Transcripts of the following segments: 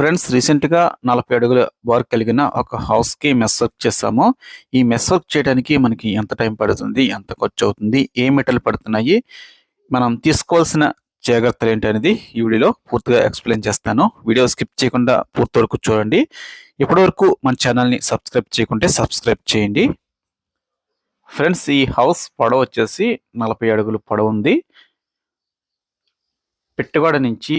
Friends రీసెంట్గా నలభై అడుగుల వర్క్ కలిగిన ఒక హౌస్కి మెస్ వర్క్ చేసాము ఈ మెస్ వర్క్ చేయడానికి మనకి ఎంత టైం పడుతుంది ఎంత ఖర్చు అవుతుంది ఏ మెటల్ పడుతున్నాయి మనం తీసుకోవాల్సిన జాగ్రత్తలు ఏంటి అనేది ఈ వీడియోలో పూర్తిగా ఎక్స్ప్లెయిన్ చేస్తాను. వీడియో స్కిప్ చేయకుండా పూర్తి వరకు చూడండి. ఇప్పటి వరకు మన ఛానల్ని సబ్స్క్రైబ్ చేయకుంటే సబ్స్క్రైబ్ చేయండి. ఫ్రెండ్స్ ఈ హౌస్ పొడవు వచ్చేసి నలభై అడుగులు పొడవు ఉంది. పెట్టుగోడ నుంచి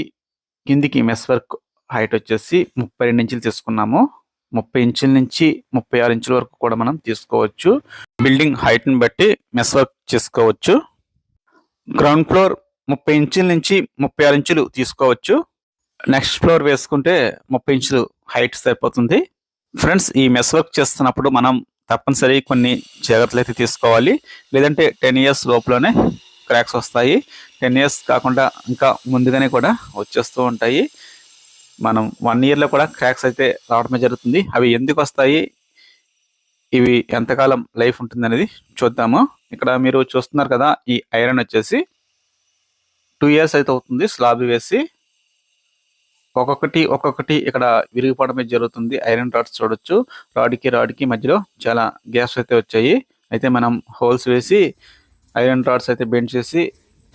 కిందికి మెస్ వర్క్ హైట్ వచ్చేసి ముప్పై రెండు ఇంచులు తీసుకున్నాము. ముప్పై ఇంచుల నుంచి ముప్పై ఆరు ఇంచుల వరకు కూడా మనం తీసుకోవచ్చు. బిల్డింగ్ హైట్ని బట్టి మెస్ వర్క్ చేసుకోవచ్చు. గ్రౌండ్ ఫ్లోర్ ముప్పై ఇంచుల నుంచి ముప్పై ఆరు ఇంచులు తీసుకోవచ్చు. నెక్స్ట్ ఫ్లోర్ వేసుకుంటే ముప్పై ఇంచులు హైట్ సరిపోతుంది. ఫ్రెండ్స్ ఈ మెస్ వర్క్ చేస్తున్నప్పుడు మనం తప్పనిసరి కొన్ని జాగ్రత్తలు అయితే తీసుకోవాలి. లేదంటే టెన్ ఇయర్స్ లోపలనే క్రాక్స్ వస్తాయి. టెన్ ఇయర్స్ కాకుండా ఇంకా ముందుగానే కూడా వచ్చేస్తూ ఉంటాయి. మనం వన్ ఇయర్లో కూడా క్రాక్స్ అయితే రావడమే జరుగుతుంది. అవి ఎందుకు వస్తాయి? ఇవి ఎంతకాలం లైఫ్ ఉంటుంది అనేది చూద్దాము. ఇక్కడ మీరు చూస్తున్నారు కదా ఈ ఐరన్ వచ్చేసి టూ ఇయర్స్ అయితే అవుతుంది స్లాబ్ వేసి. ఒక్కొక్కటి ఒక్కొక్కటి ఇక్కడ విరిగిపోవడమే జరుగుతుంది. ఐరన్ రాడ్స్ చూడొచ్చు. రాడ్కి రాడ్కి మధ్యలో చాలా గ్యాస్ అయితే వచ్చాయి. అయితే మనం హోల్స్ వేసి ఐరన్ రాడ్స్ అయితే బెండ్ చేసి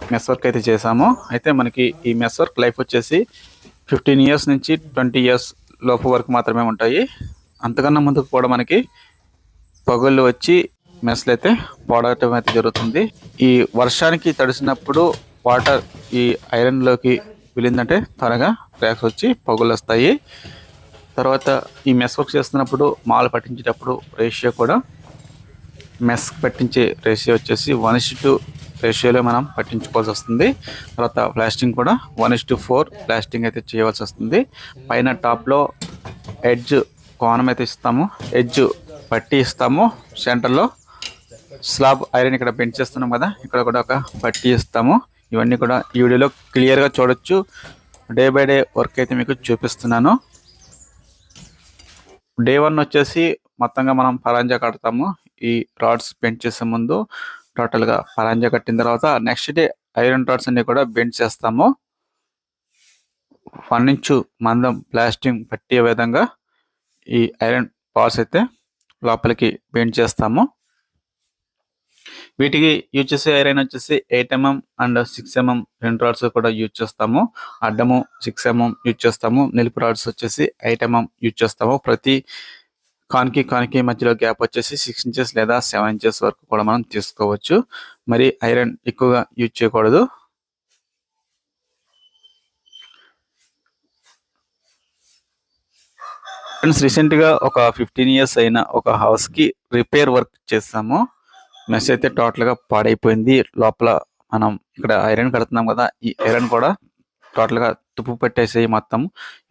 మెస్ వర్క్ అయితే చేసాము. అయితే మనకి ఈ మెస్ వర్క్ లైఫ్ వచ్చేసి ఫిఫ్టీన్ ఇయర్స్ నుంచి ట్వంటీ ఇయర్స్ లోపు వరకు మాత్రమే ఉంటాయి. అంతకన్నా ముందుకు కూడా మనకి పగుళ్ళు వచ్చి మెస్లు అయితే పోడటం అయితే జరుగుతుంది. ఈ వర్షానికి తడిసినప్పుడు వాటర్ ఈ ఐరన్లోకి వెళ్ళిందంటే త్వరగా క్రాక్స్ వచ్చి పగులు వస్తాయి. తర్వాత ఈ మెస్ వర్క్ చేస్తున్నప్పుడు మాలు పట్టించేటప్పుడు రేషియో కూడా మెస్ పట్టించే రేషియో వచ్చేసి వన్ ఇస్ టు రేషియోలో మనం పట్టించుకోవాల్సి వస్తుంది. తర్వాత ప్లాస్టింగ్ కూడా one is to four plastering అయితే చేయవలసి వస్తుంది. పైన టాప్లో ఎడ్జ్ కోణం అయితే ఇస్తాము. ఎడ్జ్ పట్టి ఇస్తాము. సెంటర్లో స్లాబ్ ఐరన్ ఇక్కడ పెంచేస్తున్నాం చేస్తున్నాం కదా ఇక్కడ కూడా ఒక పట్టి ఇస్తాము. ఇవన్నీ కూడా ఈ వీడియోలో క్లియర్గా చూడొచ్చు. డే బై డే వర్క్ అయితే మీకు చూపిస్తున్నాను. డే వన్ వచ్చేసి మొత్తంగా మనం పరాంజా కడతాము. ఈ రాడ్స్ బెండ్ చేసే ముందు టోటల్గా పరాంజా కట్టిన తర్వాత నెక్స్ట్ డే ఐరన్ రాడ్స్ అన్ని కూడా బెండ్ చేస్తాము. వన్ ఇంచు మందం ప్లాస్టింగ్ పట్టే విధంగా ఈ ఐరన్ బాల్స్ అయితే లోపలికి బెండ్ చేస్తాము. వీటికి యూజ్ చేసే ఐరన్ వచ్చేసి eight mm and six mm రెండు రాడ్స్ కూడా యూజ్ చేస్తాము. అడ్డము సిక్స్ ఎంఎం యూజ్ చేస్తాము. నిలుపు రాడ్స్ వచ్చేసి ఎయిట్ ఎంఎం యూజ్ చేస్తాము. ప్రతి కాన్కి కాన్కి మధ్యలో గ్యాప్ వచ్చేసి సిక్స్ ఇంచెస్ లేదా సెవెన్ ఇంచెస్ వరకు కూడా మనం తీసుకోవచ్చు. మరి ఐరన్ ఎక్కువగా యూజ్ చేయకూడదు. ఫ్రెండ్స్ రీసెంట్గా ఒక ఫిఫ్టీన్ ఇయర్స్ అయిన ఒక హౌస్కి రిపేర్ వర్క్ చేస్తాము మెస్ అయితే టోటల్గా పాడైపోయింది. లోపల మనం ఇక్కడ ఐరన్ కడుతున్నాం కదా ఈ ఐరన్ కూడా టోటల్గా తుప్పు పెట్టేసేయి మొత్తం.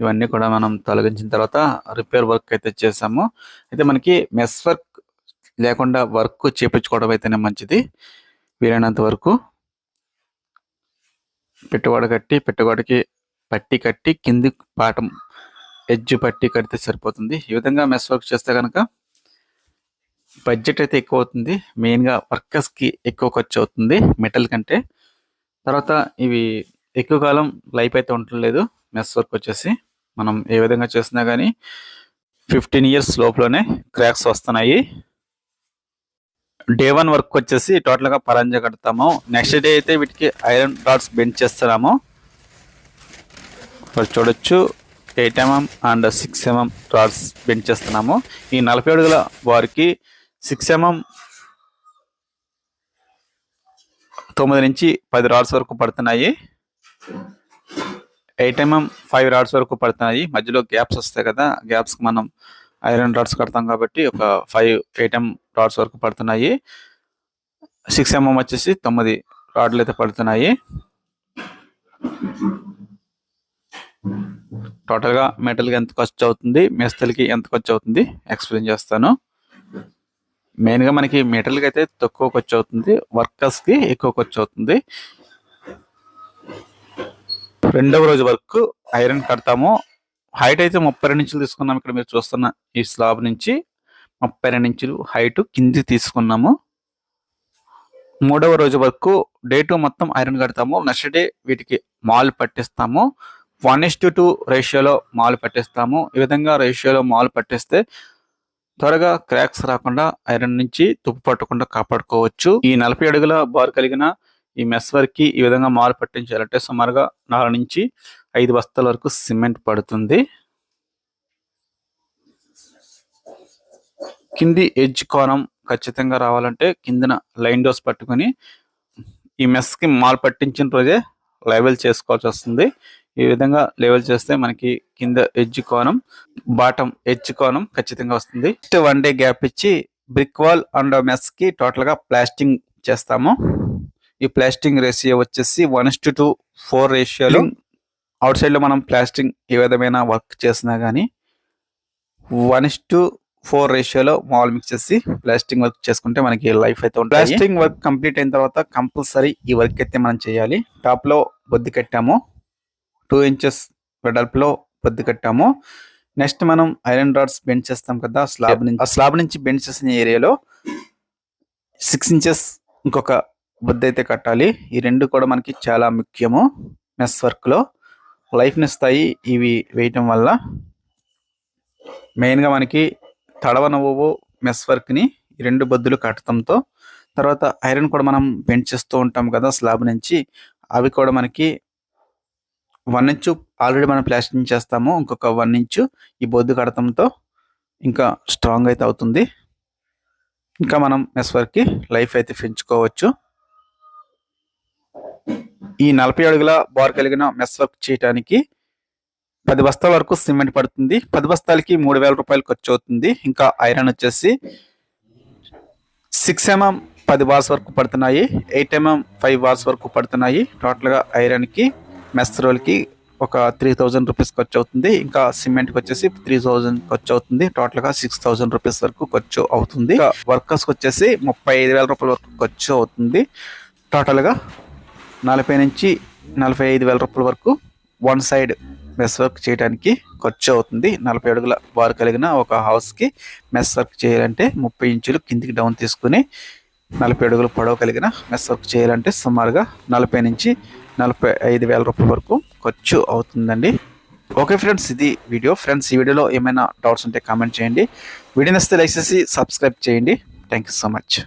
ఇవన్నీ కూడా మనం తొలగించిన తర్వాత రిపేర్ వర్క్ అయితే చేసాము. అయితే మనకి మెస్ వర్క్ లేకుండా వర్క్ చేపించుకోవడం అయితేనే మంచిది. వీలైనంత వరకు పెట్టుబడి కట్టి పెట్టుబడికి పట్టి కట్టి కింది పాఠం ఎడ్జ్ పట్టి కడితే సరిపోతుంది. ఈ విధంగా మెస్ వర్క్ చేస్తే కనుక బడ్జెట్ అయితే ఎక్కువ అవుతుంది మెయిన్గా వర్కర్స్కి ఎక్కువ ఖర్చు అవుతుంది మెటల్ కంటే. తర్వాత ఇవి ఎక్కువ కాలం లైఫ్ అయితే ఉండలేదు మెస్ వర్క్ వచ్చేసి మనం ఏ విధంగా చేసినా కానీ ఫిఫ్టీన్ ఇయర్స్ లోపలనే క్రాక్స్ వస్తున్నాయి. డే వన్ వర్క్ వచ్చేసి టోటల్గా పరంజా కడతాము. నెక్స్ట్ డే అయితే వీటికి ఐరన్ రాడ్స్ బెండ్ చేస్తున్నాము. ఇక్కడ చూడొచ్చు. Eight mm and six mm rods bend చేస్తున్నాము. ఈ నలభై అడుగుల వారికి సిక్స్ ఎంఎం తొమ్మిది నుంచి పది రాడ్స్ వరకు పడుతున్నాయి. ఎయిట్ ఎంఎం ఫైవ్ రాడ్స్ వరకు పడుతున్నాయి. మధ్యలో గ్యాప్స్ వస్తాయి కదా గ్యాప్స్కి మనం ఐరన్ రాడ్స్ కడతాం కాబట్టి ఒక ఫైవ్ ఎయిట్ ఎం రాడ్స్ వరకు పడుతున్నాయి. సిక్స్ ఎంఎం వచ్చేసి తొమ్మిది రాడ్లు అయితే పడుతున్నాయి. టోటల్గా మెటల్కి ఎంత ఖర్చు అవుతుంది మేస్తలకి ఎంత ఖర్చు అవుతుంది ఎక్స్ప్లెయిన్ చేస్తాను. మెయిన్గా మనకి మెటల్కి అయితే తక్కువ ఖర్చు అవుతుంది వర్కర్స్కి ఎక్కువ ఖర్చు అవుతుంది. రెండవ రోజు వరకు ఐరన్ కడతాము. హైట్ అయితే ముప్పై రెండు ఇంచులు తీసుకున్నాము ఇక్కడ మీరు చూస్తున్న ఈ స్లాబ్ నుంచి ముప్పై రెండు ఇంచులు హైట్ కింది తీసుకున్నాము. మూడవ రోజు వరకు డే టూ మొత్తం ఐరన్ కడతాము. నెక్స్ట్ డే వీటికి మాల్ పట్టిస్తాము. వన్ ఇస్ టు టూ రేషియోలో మాల్ పట్టిస్తాము. ఈ విధంగా రేషియోలో మాల్ పట్టిస్తే త్వరగా క్రాక్స్ రాకుండా ఐరన్ నుంచి తుప్పు పట్టకుండా కాపాడుకోవచ్చు. ఈ నలభై అడుగుల బార్ కలిగిన ఈ మెస్ వర్క్ ఈ విధంగా మాల్ పట్టించాలంటే సుమారుగా నాలుగు నుంచి ఐదు బస్తాల వరకు సిమెంట్ పడుతుంది. కింది ఎడ్జ్ కోణం ఖచ్చితంగా రావాలంటే కిందన లైన్ డోస్ పట్టుకొని ఈ మెస్కి మాల్ పట్టించిన రోజే లెవెల్ చేసుకోవాల్సి వస్తుంది. ఈ విధంగా లెవెల్ చేస్తే మనకి కింద ఎడ్జ్ కోణం బాటం ఎడ్జ్ కోణం ఖచ్చితంగా వస్తుంది. నెక్స్ట్ వన్ డే గ్యాప్ ఇచ్చి బ్రిక్ వాల్ అండ్ మెస్కి టోటల్గా ప్లాస్టింగ్ చేస్తాము. ఈ ప్లాస్టింగ్ రేషియో వచ్చేసి వన్ టు టూ ఫోర్ రేషియోలో. అవుట్ సైడ్లో మనం ప్లాస్టింగ్ ఏ విధమైన వర్క్ చేసినా గానీ వన్ టు ఫోర్ రేషియోలో మాల్ మిక్స్ చేసి ప్లాస్టింగ్ వర్క్ చేసుకుంటే మనకి లైఫ్ అయితే ఉంటుంది. ప్లాస్టింగ్ వర్క్ కంప్లీట్ అయిన తర్వాత కంపల్సరీ ఈ వర్క్ అయితే మనం చేయాలి. టాప్లో బొద్ది కట్టాము. టూ ఇంచెస్ వెడల్పులో బొద్ది కట్టాము. నెక్స్ట్ మనం ఐరన్ రాడ్స్ బెండ్ చేస్తాం కదా స్లాబ్ నుంచి. ఆ స్లాబ్ నుంచి బెండ్ చేసిన ఏరియాలో సిక్స్ ఇంచెస్ ఇంకొక బుద్ధి అయితే కట్టాలి. ఈ రెండు కూడా మనకి చాలా ముఖ్యము. మెస్ వర్క్లో లైఫ్ని ఇస్తాయి ఇవి వేయటం వల్ల మెయిన్గా మనకి తడవనవ్వు మెస్ వర్క్ని ఈ రెండు బొద్దులు కట్టడంతో తర్వాత ఐరన్ కూడా మనం బెండ్ చేస్తూ ఉంటాం కదా స్లాబ్ నుంచి. అవి కూడా మనకి వన్ ఇంచు ఆల్రెడీ మనం ప్లాస్టింగ్ చేస్తాము. ఇంకొక వన్ ఇంచు ఈ బొద్దు కడతంతో ఇంకా స్ట్రాంగ్ అయితే అవుతుంది. ఇంకా మనం మెస్ వర్క్కి లైఫ్ అయితే పెంచుకోవచ్చు. ఈ నలభై అడుగుల బార్ కలిగిన మెస్ వర్క్ చేయడానికి పది బస్తాల వరకు సిమెంట్ పడుతుంది. పది బస్తాలకి మూడు వేల రూపాయలు ఖర్చు అవుతుంది. ఇంకా ఐరన్ వచ్చేసి సిక్స్ ఎంఎం పది బార్స్ వరకు పడుతున్నాయి. ఎయిట్ ఎంఎం ఫైవ్ బార్స్ వరకు పడుతున్నాయి. టోటల్గా ఐరన్కి మెస్ రోల్కి ఒక త్రీ థౌజండ్ రూపీస్ ఖర్చు అవుతుంది. ఇంకా సిమెంట్కి వచ్చేసి త్రీ థౌజండ్ ఖర్చు అవుతుంది. టోటల్గా సిక్స్ థౌజండ్ రూపీస్ వరకు ఖర్చు అవుతుంది. వర్కర్స్కి వచ్చేసి ముప్పై ఐదు వేల రూపాయల వరకు ఖర్చు అవుతుంది. టోటల్గా నలభై నుంచి నలభై ఐదు వేల రూపాయల వరకు వన్ సైడ్ మెస్ వర్క్ చేయడానికి ఖర్చు అవుతుంది. నలభై అడుగుల వారు కలిగిన ఒక హౌస్కి మెస్ వర్క్ చేయాలంటే ముప్పై ఇంచులు కిందికి డౌన్ తీసుకుని నలభై అడుగులు పొడవు కలిగిన మెస్ వర్క్ చేయాలంటే సుమారుగా నలభై నుంచి నలభై ఐదు వేల రూపాయల వరకు ఖర్చు అవుతుందండి. ఓకే ఫ్రెండ్స్ ఇది వీడియో ఫ్రెండ్స్ ఈ వీడియోలో ఏమైనా డౌట్స్ ఉంటే కామెంట్ చేయండి. వీడియో నచ్చితే లైక్ చేసి సబ్స్క్రైబ్ చేయండి. Thank you so much